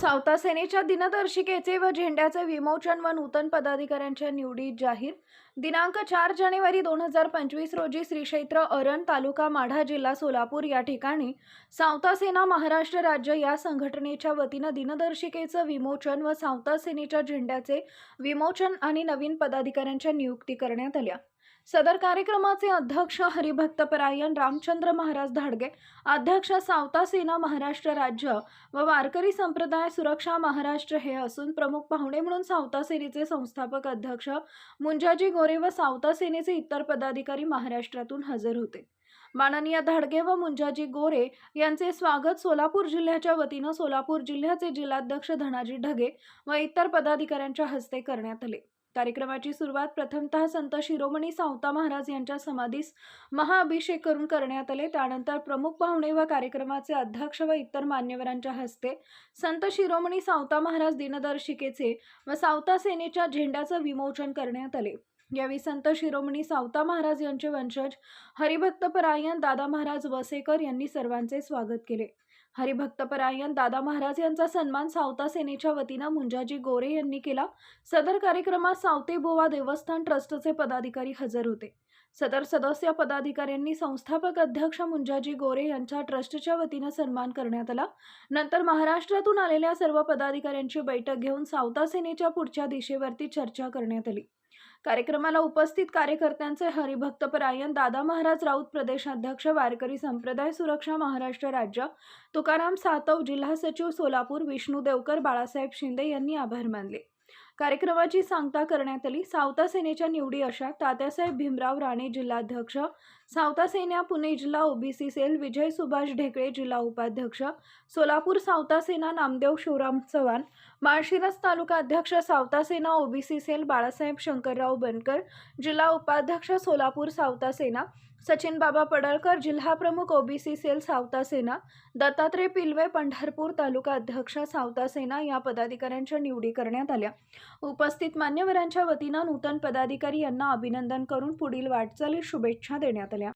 सावता सेनेच्या दिनदर्शिकेचे व झेंड्याचे विमोचन व नूतन पदाधिकाऱ्यांच्या निवडी जाहीर. दिनांक चार जानेवारी दोन हजार पंचवीस रोजी श्रीक्षेत्र अरण तालुका माढा जिल्हा सोलापूर या ठिकाणी सावता सेना महाराष्ट्र राज्य या संघटनेच्या वतीनं दिनदर्शिकेचं विमोचन व सावता सेनेच्या झेंड्याचे विमोचन आणि नवीन पदाधिकाऱ्यांच्या नियुक्ती करण्यात आल्या. सदर कार्यक्रमाचे अध्यक्ष हरिभक्तपरायण रामचंद्र महाराज धाडगे अध्यक्ष सावता सेना महाराष्ट्र राज्य व वारकरी संप्रदाय सुरक्षा महाराष्ट्र हे असून प्रमुख पाहुणे म्हणून सावता सेनेचे संस्थापक अध्यक्ष मुंजाजी गोरे व सावता सेनेचे इतर पदाधिकारी महाराष्ट्रातून हजर होते. माननीय धाडगे व मुंजाजी गोरे यांचे स्वागत सोलापूर जिल्ह्याच्या वतीनं सोलापूर जिल्ह्याचे जिल्हाध्यक्ष धनाजी ढगे व इतर पदाधिकाऱ्यांच्या हस्ते करण्यात आले. कार्यक्रमाची सुरुवात प्रथमतः संत शिरोमणी सावता महाराज यांच्या समाधीस महाअभिषेक करून करण्यात आले. त्यानंतर प्रमुख पाहुणे व कार्यक्रमाचे अध्यक्ष व इतर मान्यवरांच्या हस्ते संत शिरोमणी सावता महाराज दिनदर्शिकेचे व सावता सेनेच्या झेंड्याचं विमोचन करण्यात आले. यावेळी संत शिरोमणी सावता महाराज यांचे वंशज हरिभक्तपरायण दादा महाराज वसेकर यांनी सर्वांचे स्वागत केले. हरिभक्तपरायण दादा महाराज यांचा सन्मान सावता सेनेच्या वतीनं मुंजाजी गोरे यांनी केला. सदर कार्यक्रमात सावते बोवा देवस्थान ट्रस्टचे पदाधिकारी हजर होते. सदर सदस्य पदाधिकाऱ्यांनी संस्थापक अध्यक्ष मुंजाजी गोरे यांच्या ट्रस्टच्या वतीनं सन्मान करण्यात आला. नंतर महाराष्ट्रातून आलेल्या सर्व पदाधिकाऱ्यांची बैठक घेऊन सावता सेनेच्या पुढच्या दिशेवरती चर्चा करण्यात आली. कार्यक्रमाला उपस्थित कार्यकर्त्यांचे हरिभक्तपरायण दादा महाराज राऊत प्रदेशाध्यक्ष वारकरी संप्रदाय सुरक्षा महाराष्ट्र राज्य तुकाराम सातव जिल्हा सचिव सोलापूर विष्णू देवकर बाळासाहेब शिंदे यांनी आभार मानले. कार्यक्रमाची सांगता करण्यात आली. सावता सेनेच्या निवडी अशा तात्यासाहेब भीमराव राणे जिल्हाध्यक्ष सावता सेना पुणे जिल्हा ओबीसी सेल विजय सुभाष ढेकळे जिल्हा उपाध्यक्ष सोलापूर सावता सेना नामदेव शिवराम चव्हाण माळशिरस तालुका अध्यक्ष सावता सेना ओबीसी सेल बाळासाहेब शंकरराव बनकर जिल्हा उपाध्यक्ष सोलापूर सावता सेना सचिन बाबा पडळकर जिल्हा प्रमुख ओबीसी सेल सावता सेना दत्तात्रय पिलवे पंढरपूर तालुका अध्यक्ष सावता सेना या पदाधिकाऱ्यांच्या निवडी करण्यात आल्या. उपस्थित मान्यवरांच्या वतीनं नूतन पदाधिकारी यांना अभिनंदन करून पुढील वाटचालीस शुभेच्छा देण्यात आल्या.